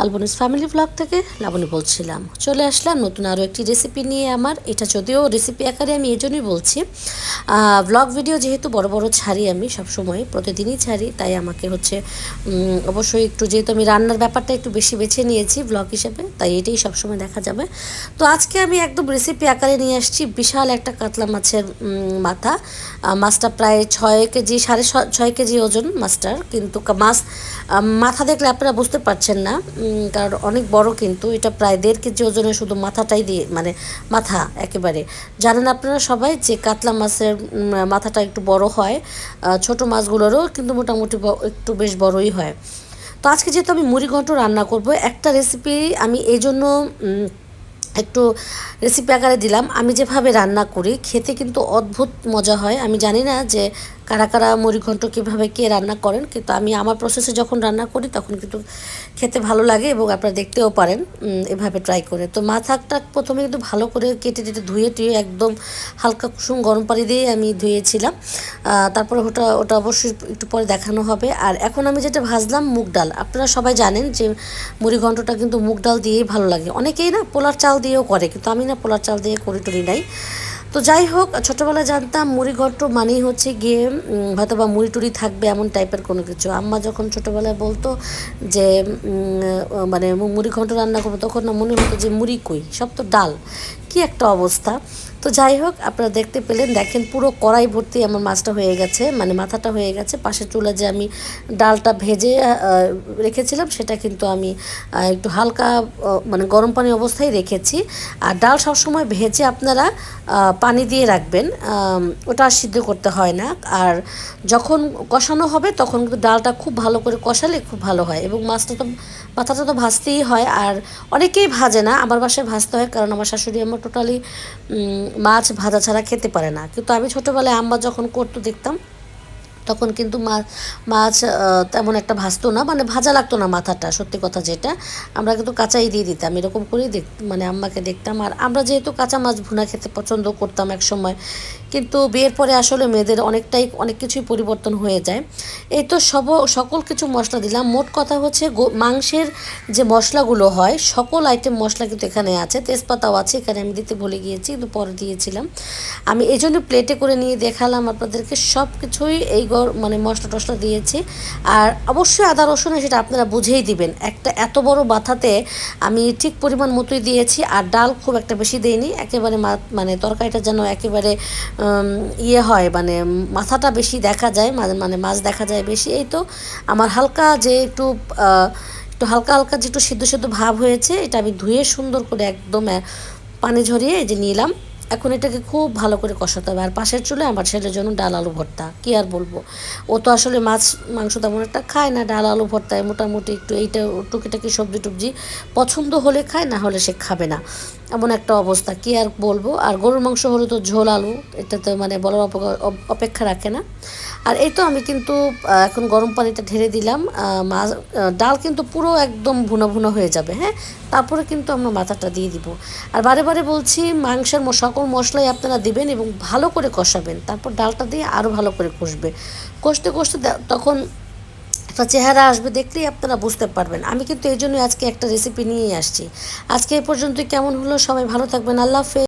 আলবনিস family blog থেকে লাবণী বলছিলাম। চলে আসলাম নতুন আরও একটি রেসিপি নিয়ে আমার। এটা যদিও রেসিপি আকারে আমি এই জন্যই বলছি ব্লগ ভিডিও যেহেতু বড় বড় ছাড়ি আমি, সবসময় প্রতিদিনই ছাড়ি, তাই আমাকে হচ্ছে অবশ্যই একটু যেহেতু আমি রান্নার ব্যাপারটা একটু বেশি বেছে নিয়েছি ব্লগ হিসেবে, তাই এটাই সবসময় দেখা যাবে। তো আজকে আমি একদম রেসিপি আকারে নিয়ে আসছি বিশাল একটা কাতলা মাছের মাথা। মাছটা প্রায় ছয় কেজি, সাড়ে ছয় কেজি ওজন মাছটার। কিন্তু মাছ মাথা দেখলে আপনারা বুঝতে পারছেন না। কারণ অনেক বড় কিন্তু এটা প্রায় দেড় কেজি ওজনে শুধু মাথাটাই দিয়ে মানে মাথা একেবারে। জানেন আপনারা সবাই যে কাতলা মাছের মাথাটা একটু বড় হয় ছোট মাছগুলোরও কিন্তু মোটামুটি একটু বেশ বড়ই হয়। তো আজকে যেহেতু আমি মুড়ি ঘন্ট রান্না করব, একটা রেসিপি আমি এই জন্য একটু রেসিপি আকারে দিলাম। আমি যেভাবে রান্না করি, খেতে কিন্তু অদ্ভুত মজা হয়। আমি জানি না যে কারা কারা মুড়িঘণ্ট কীভাবে কে রান্না করেন, কিন্তু আমি আমার প্রসেসে যখন রান্না করি, তখন কিন্তু খেতে ভালো লাগে এবং আপনারা দেখতেও পারেন এভাবে ট্রাই করে। তো মাথাটা প্রথমে কিন্তু ভালো করে কেটে টেটে ধুয়ে টুয়ে একদম হালকা কুসুম গরম পানি দিয়ে আমি ধুয়েছিলাম। তারপরে ওটা ওটা অবশ্যই একটু পরে দেখানো হবে। আর এখন আমি যেটা ভাজলাম, মুগ ডাল। আপনারা সবাই জানেন যে মুড়ি ঘন্টটা কিন্তু মুগ ডাল দিয়েই ভালো লাগে। অনেকেই না পোলার চাল দিয়েও করে, কিন্তু আমি না পোলার চাল দিয়ে করি টরি নাই। তো যাই হোক ছোটোবেলা জানতাম মুড়ি ঘন্ট মানেই হচ্ছে গিয়ে হয়তো বা মুড়ি টুড়ি থাকবে এমন টাইপের কোনো কিছু। আম্মা যখন ছোটোবেলায় বলতো যে মানে মুড়ি ঘন্ট রান্না করব, তখন না মনে হতো যে মুড়ি কই? সব তো ডাল। কি একটা অবস্থা। তো যাই হোক, আপনারা দেখতে পেলেন, দেখেন পুরো কড়াই ভর্তি আমার মাছটা হয়ে গেছে মানে মাথাটা হয়ে গেছে, পাশের চুলা যে আমি ডালটা ভেজে রেখেছিলাম, সেটা কিন্তু আমি একটু হালকা মানে গরম পানি অবস্থায় রেখেছি। আর ডাল সবসময় ভেজে আপনারা পানি দিয়ে রাখবেন ওটা সিদ্ধ করতে হয় না। আর যখন কষানো হবে, তখন কিন্তু ডালটা খুব ভালো করে কষালে খুব ভালো হয় এবং মাছটা তো মাথাটা তো ভাজতেই হয় আর অনেকেই ভাজে না, আমার বাসায় ভাজতে হয় কারণ আমার শাশুড়ি আমার টোটালি মাছ ভাজা ছাড়া খেতে পারে না। কিন্তু আমি ছোটোবেলায় আম্মা যখন করতো দেখতাম, তখন কিন্তু মাছ তেমন একটা ভাজতো না মানে ভাজা লাগতো না মাথাটা, সত্যি কথা যেটা। আমরা কিন্তু কাঁচাই দিয়ে দিতাম, এরকম করেই দেখ মানে আম্মাকে দেখতাম। আর আমরা যেহেতু কাঁচা মাছ ভুনা খেতে পছন্দ করতাম এক সময় কিন্তু বিয়ের পরে আসলে মেয়েদের অনেকটাই অনেক কিছুই পরিবর্তন হয়ে যায়। এই তো সব, সকল কিছু মশলা দিলাম। মোট কথা হচ্ছে মাংসের যে মশলাগুলো হয়, সকল আইটেম মশলা কিন্তু এখানে আছে। তেজপাতাও আছে, এখানে আমি দিতে ভুলে গিয়েছি, কিন্তু পরে দিয়েছিলাম। আমি এই জন্য প্লেটে করে নিয়ে দেখালাম আপনাদেরকে। সব কিছুই এই মানে মশলা টশলা দিয়েছি। আর অবশ্যই আদা, রসুন সেটা আপনারা বুঝেই দিবেন। একটা এত বড় বাথাতে আমি ঠিক পরিমাণ মতোই দিয়েছি, আর ডাল খুব একটা বেশি দেইনি। একেবারে মানে তরকারিটা যেন একেবারে ইয়ে হয় মানে মাথাটা বেশি দেখা যায় মানে মাছ দেখা যায় বেশি। এই তো আমার হালকা যে একটু একটু হালকা হালকা যে একটু সিদ্ধ সিদ্ধ ভাব হয়েছে, এটা আমি ধুয়ে সুন্দর করে একদম পানি ঝরিয়ে এই যে নিলাম। এখন এটাকে খুব ভালো করে কষাতে হবে। আর পাশের চুলে আমার ছেলের জন্য ডাল আলু ভর্তা, কী আর বলব? ও তো আসলে মাছ, মাংস তেমন একটা খায় না, ডাল আলু ভর্তায় মোটামুটি একটু এইটা টুকিটাকি সবজি টুবজি পছন্দ হলে খায়, না হলে সে খাবে না। এমন একটা অবস্থা, কী আর বলব? আর গরুর মাংস হলে তো ঝোল আলু, এটা তো মানে বলার অপেক্ষা- রাখে না। আর এই তো আমি কিন্তু এখন গরম পানিটা ঢেলে দিলাম মাছ ডাল কিন্তু পুরো একদম ভুনা ভুনা হয়ে যাবে হ্যাঁ? তারপরে কিন্তু আমরা মাথাটা দিয়ে দিব। আর বারে বারে বলছি, মাংসের সকল মশলাই আপনারা দিবেন এবং ভালো করে কষাবেন। তারপর ডালটা দিয়ে আরও ভালো করে কষবে। কষতে কষতে তখন একটা চেহারা আসবে দেখলেই আপনারা বুঝতে পারবেন। আমি কিন্তু এই আজকে একটা রেসিপি নিয়েই আসছি। আজকে এই পর্যন্ত কেমন হলো? সবাই ভালো থাকবেন। আল্লাহ হাফেজ।